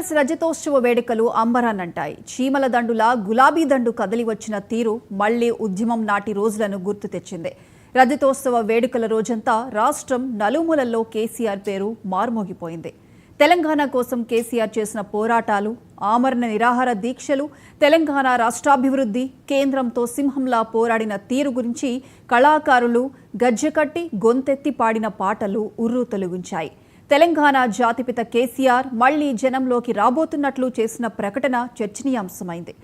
BRS రజతోత్సవ వేడుకలు అంబరానంటాయి చీమల దండులా గులాబీ దండు కదిలి వచ్చిన తీరు మళ్ళీ ఉద్యమం నాటి రోజులను గుర్తు తెచ్చింది. రజతోత్సవ వేడుకల రోజంతా రాష్ట్రం నలుమూలల్లో కేసీఆర్ పేరు మార్మోగిపోయింది. తెలంగాణ కోసం కేసీఆర్ చేసిన పోరాటాలు ఆమరణ నిరాహార దీక్షలు తెలంగాణ రాష్ట్రాభివృద్ధి కేంద్రంతో సింహంలా పోరాడిన తీరు గురించి కళాకారులు గజ్జెకట్టి గొంతెత్తి పాడిన పాటలు ఉర్రు తొలగించాయి. తెలంగాణ జాతిపిత కేసీఆర్ మళ్ళీ జనంలోకి రాబోతున్నట్లు చేసిన ప్రకటన చర్చనీయాంశమైంది.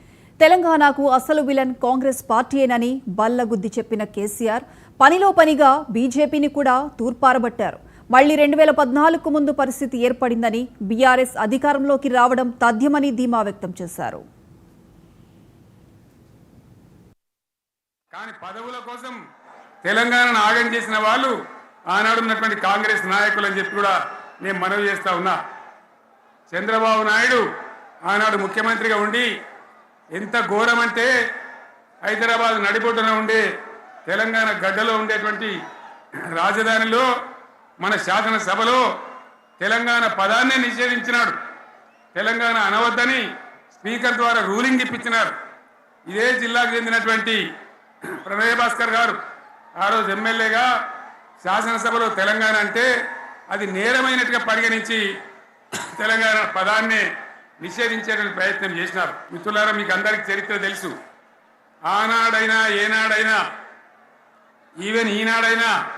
తెలంగాణకు అసలు విలన్ కాంగ్రెస్ పార్టీయేనని బల్లగుద్ది చెప్పిన కేసీఆర్ పనిలో పనిగా బీజేపీని కూడా తూర్పారబట్టారు. మళ్ళీ రెండు వేల పద్నాలుగుకు ముందు పరిస్థితి ఏర్పడిందని బీఆర్ఎస్ అధికారంలోకి రావడం తథ్యమని ధీమా వ్యక్తం చేశారు. కానీ పదవుల కోసం తెలంగాణను ఆగం చేసిన వాళ్ళు ఆనాడున్నటువంటి కాంగ్రెస్ నాయకులు అని చెప్పి కూడా నేను మనవి చేస్తా ఉన్నా. చంద్రబాబు నాయుడు ఆనాడు ముఖ్యమంత్రిగా ఉండి ఎంత ఘోరమంటే హైదరాబాద్ నడిబొడ్డున ఉండే తెలంగాణ గడ్డలో ఉండేటువంటి రాజధానిలో మన శాసనసభలో తెలంగాణ పదాన్నే నిషేధించినాడు. తెలంగాణ అనవద్దని స్పీకర్ ద్వారా రూలింగ్ ఇప్పించినారు. ఇదే జిల్లాకు చెందినటువంటి ప్రణయ్ భాస్కర్ గారు. ఆ రోజు ఎమ్మెల్యేగా శాసనసభలో తెలంగాణ అంటే అది నేరమైనట్టుగా పరిగణించి తెలంగాణ పదాన్ని నిషేధించేటువంటి ప్రయత్నం చేసినారు. మిత్రులారా మీకు అందరికీ చరిత్ర తెలుసు. ఆనాడైనా ఏనాడైనా ఈవెన్ ఈనాడైనా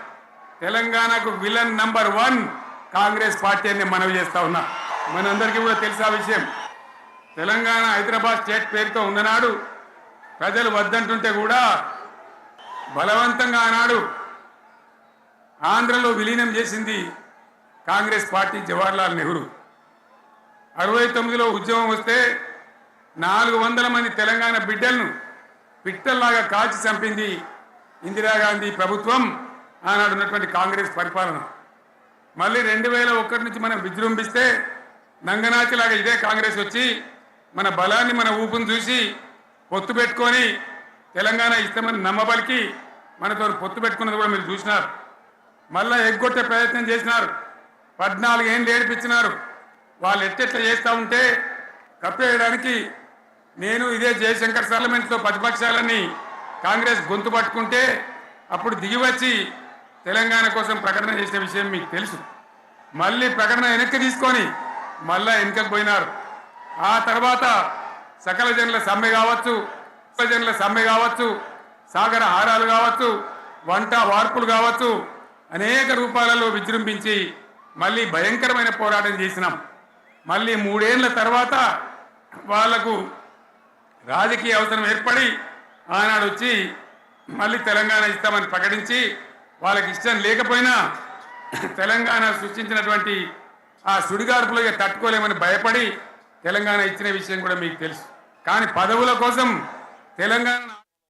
తెలంగాణకు villain number one Congress party అని మనవి చేస్తా ఉన్నా. మనందరికీ కూడా తెలుసు ఆ విషయం. తెలంగాణ హైదరాబాద్ స్టేట్ పేరుతో ఉన్ననాడు ప్రజలు వద్దంటుంటే కూడా బలవంతంగా ఆనాడు ఆంధ్రలో విలీనం చేసింది కాంగ్రెస్ పార్టీ జవహర్లాల్ నెహ్రూ. అరవై తొమ్మిదిలో ఉద్యమం వస్తే నాలుగు వందల మంది తెలంగాణ బిడ్డలను పిట్టల్లాగా కాల్చి చంపింది ఇందిరాగాంధీ ప్రభుత్వం ఆనాడు ఉన్నటువంటి కాంగ్రెస్ పరిపాలన. మళ్ళీ రెండు వేల ఒకటి నుంచి మనం విజృంభిస్తే నంగనాచిలాగా ఇదే కాంగ్రెస్ వచ్చి మన బలాన్ని మన ఊపును చూసి పొత్తు పెట్టుకొని తెలంగాణ ఇస్తామని నమ్మబలికి మనతో పొత్తు పెట్టుకున్నది కూడా మీరు చూసినారు. మళ్ళా ఎగ్గొట్టే ప్రయత్నం చేసినారు. పద్నాలుగు ఏళ్ళు ఏడిపించినారు. వాళ్ళు ఎట్టెట్లా చేస్తూ ఉంటే కప్పేయడానికి నేను ఇదే జయశంకర్ పార్లమెంట్తో ప్రతిపక్షాలని కాంగ్రెస్ గొంతు పట్టుకుంటే అప్పుడు దిగివచ్చి తెలంగాణ కోసం ప్రకటన చేసిన విషయం మీకు తెలుసు. మళ్ళీ ప్రకటన వెనక్కి తీసుకొని మళ్ళా వెనుకకు పోయినారు. ఆ తర్వాత సకల జనుల సమ్మె కావచ్చు సకల జనుల సమ్మె కావచ్చు సాగర హారాలు కావచ్చు వంట వార్పులు కావచ్చు అనేక రూపాలలో విజృంభించి మళ్ళీ భయంకరమైన పోరాటం చేసినాం. మళ్ళీ మూడేళ్ళ తర్వాత వాళ్ళకు రాజకీయ అవసరం ఏర్పడి ఆనాడు వచ్చి మళ్ళీ తెలంగాణ ఇస్తామని ప్రకటించి వాళ్ళకి ఇష్టం లేకపోయినా తెలంగాణ సృష్టించినటువంటి ఆ సుడిగాడుపులో ఇక తట్టుకోలేమని భయపడి తెలంగాణ ఇచ్చిన విషయం కూడా మీకు తెలుసు. కానీ పదవుల కోసం తెలంగాణ